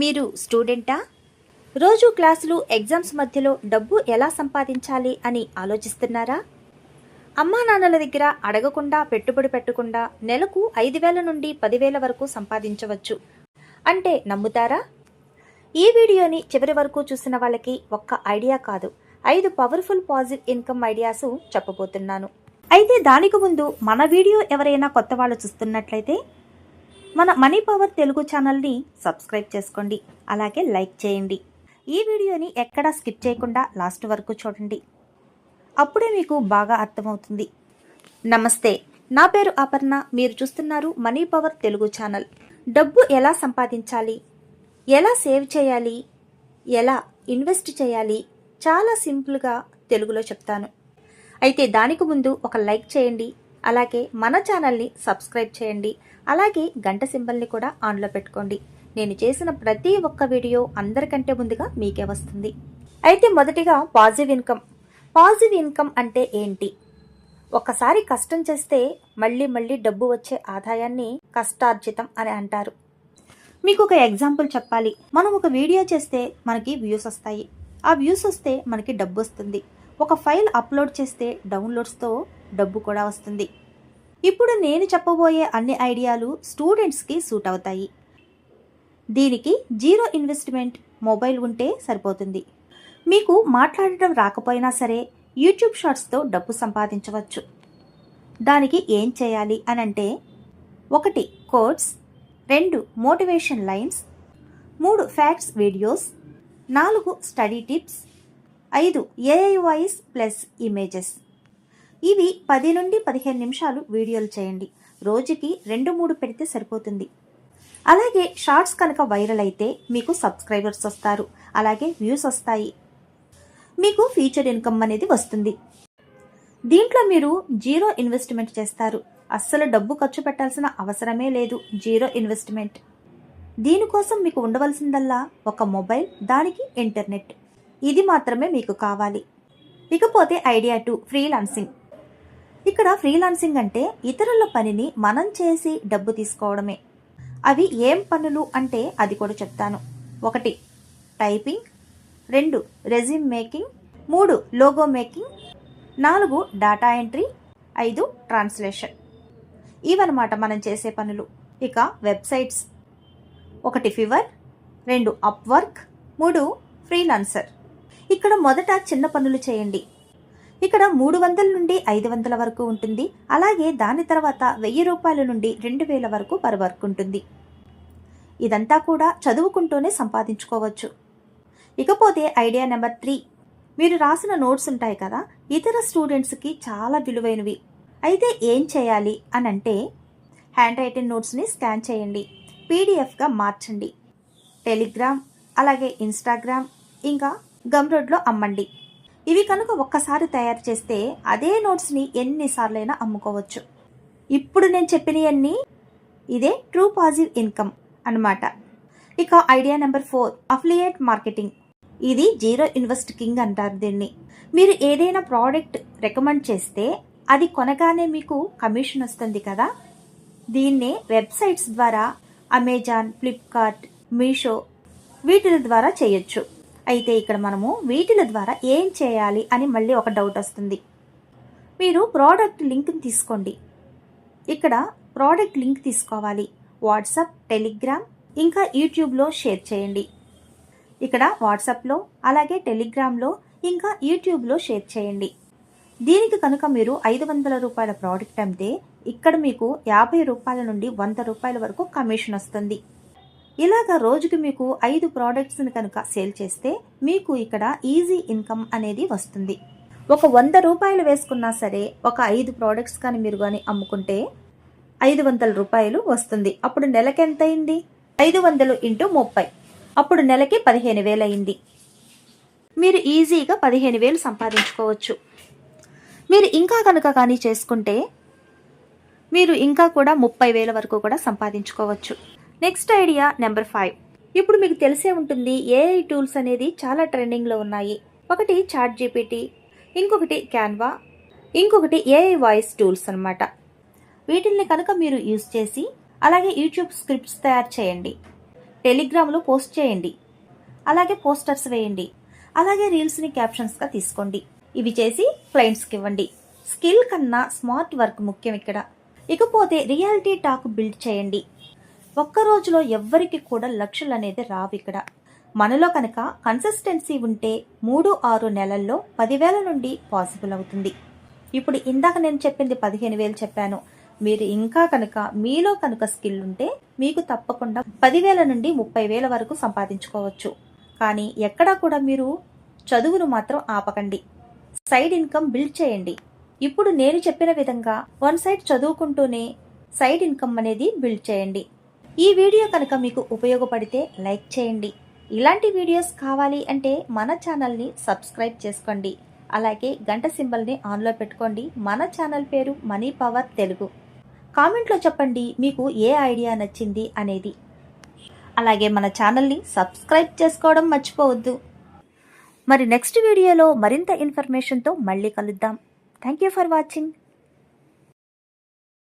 మీరు స్టూడెంటా? రోజు క్లాసులు ఎగ్జామ్స్ మధ్యలో డబ్బు ఎలా సంపాదించాలి అని ఆలోచిస్తున్నారా? అమ్మా నాన్నల దగ్గర అడగకుండా పెట్టుబడి పెట్టకుండా నెలకు ఐదు వేల నుండి పదివేల వరకు సంపాదించవచ్చు. అంటే నమ్ముతారా? ఈ వీడియోని చివరి వరకు చూసిన వాళ్ళకి ఒక్క ఐడియా కాదు. ఐదు పవర్ఫుల్ పాజిటివ్ ఇన్కమ్ ఐడియాస్ చెప్పబోతున్నాను. అయితే దానికి ముందు మన వీడియో ఎవరైనా కొత్త వాళ్ళు చూస్తున్నట్లయితే మన మనీ పవర్ తెలుగు ఛానల్ని సబ్స్క్రైబ్ చేసుకోండి. అలాగే లైక్ చేయండి. ఈ వీడియోని ఎక్కడా స్కిప్ చేయకుండా లాస్ట్ వరకు చూడండి. అప్పుడే మీకు బాగా అర్థమవుతుంది. నమస్తే నా పేరు అపర్ణ. మీరు చూస్తున్నారు మనీ పవర్ తెలుగు ఛానల్. డబ్బు ఎలా సంపాదించాలి? ఎలా సేవ్ చేయాలి? ఎలా ఇన్వెస్ట్ చేయాలి? చాలా సింపుల్గా తెలుగులో చెప్తాను. అయితే దానికి ముందు ఒక లైక్ చేయండి. అలాగే మన ఛానల్ని సబ్స్క్రైబ్ చేయండి. అలాగే గంట సింబల్ని కూడా ఆన్లో పెట్టుకోండి. నేను చేసిన ప్రతి ఒక్క వీడియో అందరికంటే ముందుగా మీకే వస్తుంది. అయితే మొదటిగా పాజిటివ్ ఇన్కమ్. పాజిటివ్ ఇన్కమ్ అంటే ఏంటి? ఒకసారి కష్టం చేస్తే మళ్ళీ మళ్ళీ డబ్బు వచ్చే ఆదాయాన్ని కష్టార్జితం అని అంటారు. మీకు ఒక ఎగ్జాంపుల్ చెప్పాలి. మనం ఒక వీడియో చేస్తే మనకి వ్యూస్ వస్తాయి. ఆ వ్యూస్ వస్తే మనకి డబ్బు వస్తుంది. ఒక ఫైల్ అప్లోడ్ చేస్తే డౌన్లోడ్స్తో డబ్బు కూడా వస్తుంది. ఇప్పుడు నేను చెప్పబోయే అన్ని ఐడియాలు స్టూడెంట్స్కి సూట్ అవుతాయి. దీనికి జీరో ఇన్వెస్ట్మెంట్ మొబైల్ ఉంటే సరిపోతుంది. మీకు మాట్లాడటం రాకపోయినా సరే యూట్యూబ్ షార్ట్స్తో డబ్బు సంపాదించవచ్చు. దానికి ఏం చేయాలి అని అంటే ఒకటి కోడ్స్ రెండు మోటివేషన్ లైన్స్ మూడు ఫ్యాక్ట్స్ వీడియోస్ నాలుగు స్టడీ టిప్స్ ఐదు ఏఐ వాయిస్ ప్లస్ ఇమేజెస్. ఇవి పది నుండి పదిహేను నిమిషాలు వీడియోలు చేయండి. రోజుకి రెండు మూడు పెడితే సరిపోతుంది. అలాగే షార్ట్స్ కనుక వైరల్ అయితే మీకు సబ్స్క్రైబర్స్ వస్తారు. అలాగే వ్యూస్ వస్తాయి. మీకు ఫ్యూచర్ ఇన్కమ్ అనేది వస్తుంది. దీంట్లో మీరు జీరో ఇన్వెస్ట్మెంట్ చేస్తారు. అస్సలు డబ్బు ఖర్చు పెట్టాల్సిన అవసరమే లేదు జీరో ఇన్వెస్ట్మెంట్. దీనికోసం మీకు ఉండవలసిందల్లా ఒక మొబైల్ దానికి ఇంటర్నెట్. ఇది మాత్రమే మీకు కావాలి. ఇకపోతే ఐడియా టు ఫ్రీలాన్సింగ్. ఇక్కడ ఫ్రీలాన్సింగ్ అంటే ఇతరుల పనిని మనం చేసి డబ్బు తీసుకోవడమే. అవి ఏం పనులు అంటే అది కూడా చెప్తాను. ఒకటి టైపింగ్. రెండు రెజ్యూమ్ మేకింగ్ మూడు లోగో మేకింగ్ నాలుగు డేటా ఎంట్రీ ఐదు ట్రాన్స్లేషన్ ఇవన్నమాట మనం చేసే పనులు. ఇక వెబ్సైట్స్ ఒకటి ఫివర్ రెండు అప్వర్క్ మూడు ఫ్రీలాన్సర్ ఇక్కడ మొదట చిన్న పనులు చేయండి. ఇక్కడ మూడు వందల నుండి ఐదు వందల వరకు ఉంటుంది. అలాగే దాని తర్వాత వెయ్యి రూపాయల నుండి రెండు వేల వరకు పర్ వర్క్ ఉంటుంది. ఇదంతా కూడా చదువుకుంటూనే సంపాదించుకోవచ్చు. ఇకపోతే ఐడియా నెంబర్ త్రీ. మీరు రాసిన నోట్స్ ఉంటాయి కదా ఇతర స్టూడెంట్స్కి చాలా విలువైనవి. అయితే ఏం చేయాలి అని అంటే హ్యాండ్ రైటింగ్ నోట్స్ని స్కాన్ చేయండి. పీడిఎఫ్గా మార్చండి. టెలిగ్రామ్ అలాగే ఇన్స్టాగ్రామ్ ఇంకా గమ్రోడ్లో అమ్మండి. ఇవి కనుక ఒక్కసారి తయారు చేస్తే అదే నోట్స్ని ఎన్నిసార్లైనా అమ్ముకోవచ్చు. ఇప్పుడు నేను చెప్పినవన్నీ ఇదే ట్రూ పాజిటివ్ ఇన్కమ్ అన్నమాట. ఇక idea number four affiliate marketing. ఇది జీరో ఇన్వెస్ట్ కింగ్ అంటారు దీన్ని. మీరు ఏదైనా ప్రోడక్ట్ రికమెండ్ చేస్తే అది కొనగానే మీకు కమిషన్ వస్తుంది కదా. దీన్నే వెబ్సైట్స్ ద్వారా అమెజాన్ ఫ్లిప్కార్ట్ మీషో వీటిల ద్వారా చేయొచ్చు. అయితే ఇక్కడ మనము వీటిల ద్వారా ఏం చేయాలి అని మళ్ళీ ఒక డౌట్ వస్తుంది. మీరు ప్రోడక్ట్ లింక్ని తీసుకోండి. ఇక్కడ ప్రోడక్ట్ లింక్ తీసుకోవాలి. వాట్సాప్ టెలిగ్రామ్ ఇంకా యూట్యూబ్లో షేర్ చేయండి. ఇక్కడ వాట్సాప్లో అలాగే టెలిగ్రామ్లో ఇంకా యూట్యూబ్లో షేర్ చేయండి. దీనికి కనుక మీరు ఐదు వందల రూపాయల ప్రోడక్ట్ అమ్మితే ఇక్కడ మీకు యాభై రూపాయల నుండి వంద రూపాయల వరకు కమిషన్ వస్తుంది. ఇలాగా రోజుకి మీకు ఐదు ప్రోడక్ట్స్ని కనుక సేల్ చేస్తే మీకు ఇక్కడ ఈజీ ఇన్కమ్ అనేది వస్తుంది. ఒక వంద రూపాయలు వేసుకున్నా సరే ఒక ఐదు ప్రోడక్ట్స్ కానీ మీరు కానీ అమ్ముకుంటే ఐదు వందల రూపాయలు వస్తుంది. అప్పుడు నెలకి ఎంత అయింది? ఐదు వందలు ఇంటూ ముప్పై. అప్పుడు నెలకి పదిహేను వేలు అయింది. మీరు ఈజీగా పదిహేను వేలు సంపాదించుకోవచ్చు. మీరు ఇంకా కనుక కానీ చేసుకుంటే మీరు ఇంకా కూడా ముప్పై వేల వరకు కూడా సంపాదించుకోవచ్చు. Next idea number five. ఇప్పుడు మీకు తెలిసే ఉంటుంది ఏఐ టూల్స్ అనేది చాలా ట్రెండింగ్లో ఉన్నాయి. ఒకటి చాట్ జీపీటీ ఇంకొకటి క్యాన్వా ఇంకొకటి ఏఐ వాయిస్ టూల్స్ అనమాట వీటిల్ని కనుక మీరు యూజ్ చేసి అలాగే యూట్యూబ్ స్క్రిప్ట్స్ తయారు చేయండి. టెలిగ్రామ్లో పోస్ట్ చేయండి. అలాగే పోస్టర్స్ వేయండి. అలాగే రీల్స్ని క్యాప్షన్స్గా తీసుకోండి. ఇవి చేసి క్లయింట్స్కి ఇవ్వండి. స్కిల్ కన్నా స్మార్ట్ వర్క్ ముఖ్యం ఇక్కడ. ఇకపోతే రియాలిటీ టాక్ బిల్డ్ చేయండి. ఒక్క రోజులో ఎవ్వరికి కూడా లక్షలు అనేది రావు ఇక్కడ. మనలో కనుక కన్సిస్టెన్సీ ఉంటే మూడు ఆరు నెలల్లో పదివేల నుండి పాసిబుల్ అవుతుంది. ఇప్పుడు ఇందాక నేను చెప్పింది పదిహేను వేలు చెప్పాను. మీరు ఇంకా కనుక మీలో కనుక స్కిల్ ఉంటే మీకు తప్పకుండా పదివేల నుండి ముప్పై వేల వరకు సంపాదించుకోవచ్చు. కానీ ఎక్కడా కూడా మీరు చదువును మాత్రం ఆపకండి. సైడ్ ఇన్కమ్ బిల్డ్ చేయండి. ఇప్పుడు నేను చెప్పిన విధంగా వన్ సైడ్ చదువుకుంటూనే సైడ్ ఇన్కమ్ అనేది బిల్డ్ చేయండి. ఈ వీడియో కనుక మీకు ఉపయోగపడితే లైక్ చేయండి. ఇలాంటి వీడియోస్ కావాలి అంటే మన ఛానల్ని సబ్స్క్రైబ్ చేసుకోండి. అలాగే గంట సింబల్ని ఆన్లో పెట్టుకోండి. మన ఛానల్ పేరు మనీ పవర్ తెలుగు. కామెంట్లో చెప్పండి మీకు ఏ ఐడియా నచ్చింది అనేది. అలాగే మన ఛానల్ని సబ్స్క్రైబ్ చేసుకోవడం మర్చిపోవద్దు. మరి నెక్స్ట్ వీడియోలో మరింత ఇన్ఫర్మేషన్తో మళ్ళీ కలుద్దాం. Thank you for watching.